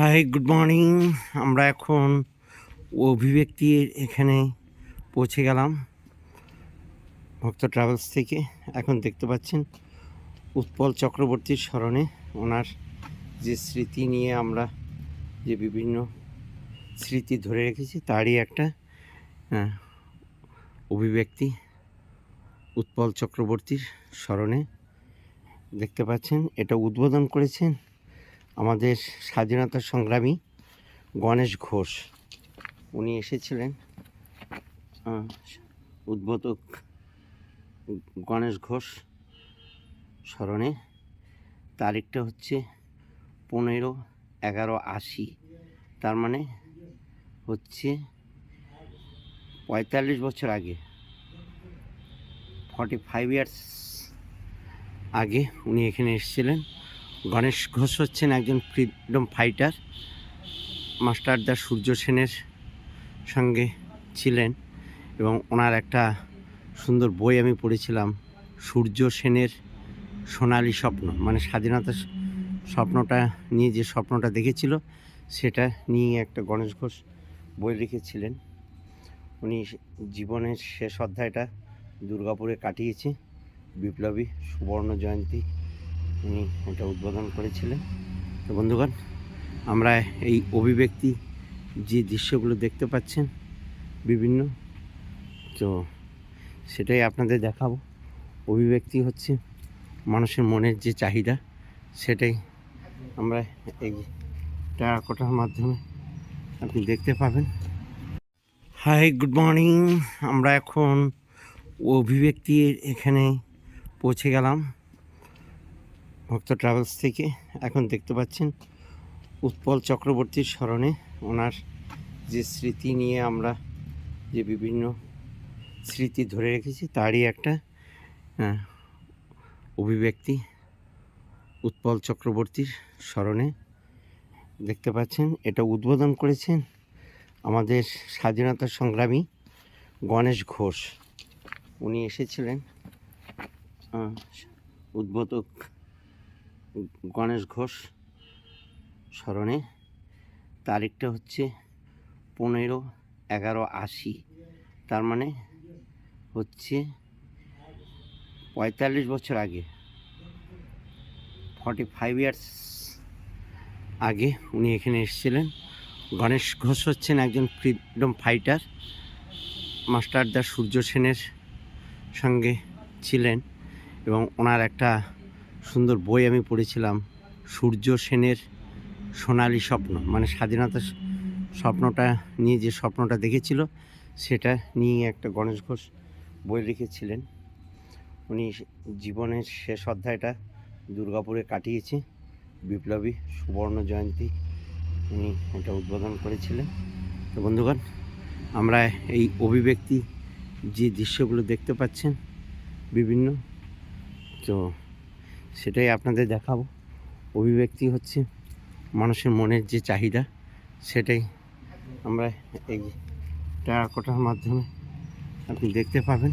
Hi good morning আমরা এখন অভিব্যক্তির এখানে পৌঁছে গেলাম ভক্ত ট্রাভেলস থেকে। এখন দেখতে পাচ্ছেন উৎপল চক্রবর্তীর স্মরণে ওনার যে স্মৃতি নিয়ে আমরা যে বিভিন্ন স্মৃতি ধরে রেখেছি, তারই একটা অভিব্যক্তি উৎপল চক্রবর্তীর স্মরণে দেখতে পাচ্ছেন। এটা উদ্বোধন করেছেন আমাদের স্বাধীনতা সংগ্রামী গণেশ ঘোষ। উনি এসেছিলেন উদ্বোধক গণেশ ঘোষ স্মরণে। তারিখটা হচ্ছে পনেরো এগারো আশি, তার মানে হচ্ছে পঁয়তাল্লিশ বছর আগে ফর্টি ফাইভ ইয়ার্স আগে উনি এখানে এসেছিলেন। গণেশ ঘোষ হচ্ছেন একজন ফ্রিডম ফাইটার মাস্টারদা সূর্য সেনের সঙ্গে ছিলেন এবং ওনার একটা সুন্দর বই আমি পড়েছিলাম, সূর্য সেনের সোনালী স্বপ্ন। মানে স্বাধীনতা স্বপ্নটা নিয়ে যে স্বপ্নটা দেখেছিল, সেটা নিয়ে একটা গণেশ ঘোষ বই লিখেছিলেন। উনি জীবনের শেষ অধ্যায়টা দুর্গাপুরে কাটিয়েছে, বিপ্লবী সুবর্ণ জয়ন্তী উনি এটা উদ্বোধন করেছিলেন। তো বন্ধুগণ, আমরা এই অভিব্যক্তি যে দৃশ্যগুলো দেখতে পাচ্ছেন, বিভিন্ন, তো সেটাই আপনাদের দেখাবো। অভিব্যক্তি হচ্ছে মানুষের মনের যে চাহিদা, সেটাই আমরা এই টেরাকোটার মাধ্যমে আপনি দেখতে পাবেন। হাই গুড মর্নিং আমরা এখন অভিব্যক্তির এখানে পৌঁছে গেলাম। ভক্ত ট্রাভেলস থেকে এখন দেখতে পাচ্ছেন উৎপল চক্রবর্তীর স্মরণে ওনার যে স্মৃতি নিয়ে আমরা যে বিভিন্ন স্মৃতি ধরে রেখেছি, তারই একটা অভিব্যক্তি উৎপল চক্রবর্তীর স্মরণে দেখতে পাচ্ছেন। এটা উদ্বোধন করেছেন আমাদের স্বাধীনতা সংগ্রামী গণেশ ঘোষ। উনি এসেছিলেন উদ্বোধক গণেশ ঘোষ স্মরণে। তারিখটা হচ্ছে পনেরো এগারো আশি। তার মানে হচ্ছে পঁয়তাল্লিশ বছর আগে। ফর্টি ফাইভ ইয়ার্স আগে উনি এখানে এসেছিলেন। গণেশ ঘোষ হচ্ছেন একজন ফ্রিডম ফাইটার মাস্টারদা সূর্য সেনের সঙ্গে ছিলেন এবং ওনার একটা সুন্দর বই আমি পড়েছিলাম, সূর্য সেনের সোনালী স্বপ্ন। মানে স্বাধীনতা স্বপ্নটা নিয়ে যে স্বপ্নটা দেখেছিল, সেটা নিয়ে একটা গণেশ ঘোষ বই লিখেছিলেন। উনি জীবনের শেষ অধ্যায়টা দুর্গাপুরে কাটিয়েছে। বিপ্লবী সুবর্ণ জয়ন্তী উনি এটা উদ্বোধন করেছিলেন। তো বন্ধুগণ, আমরা এই অভিব্যক্তি যে দৃশ্যগুলো দেখতে পাচ্ছেন, বিভিন্ন, তো সেটাই আপনাদের দেখাবো। অভিব্যক্তি হচ্ছে মানুষের মনের যে চাহিদা, সেটাই আমরা এই টেরাকোটার মাধ্যমে আপনি দেখতে পাবেন।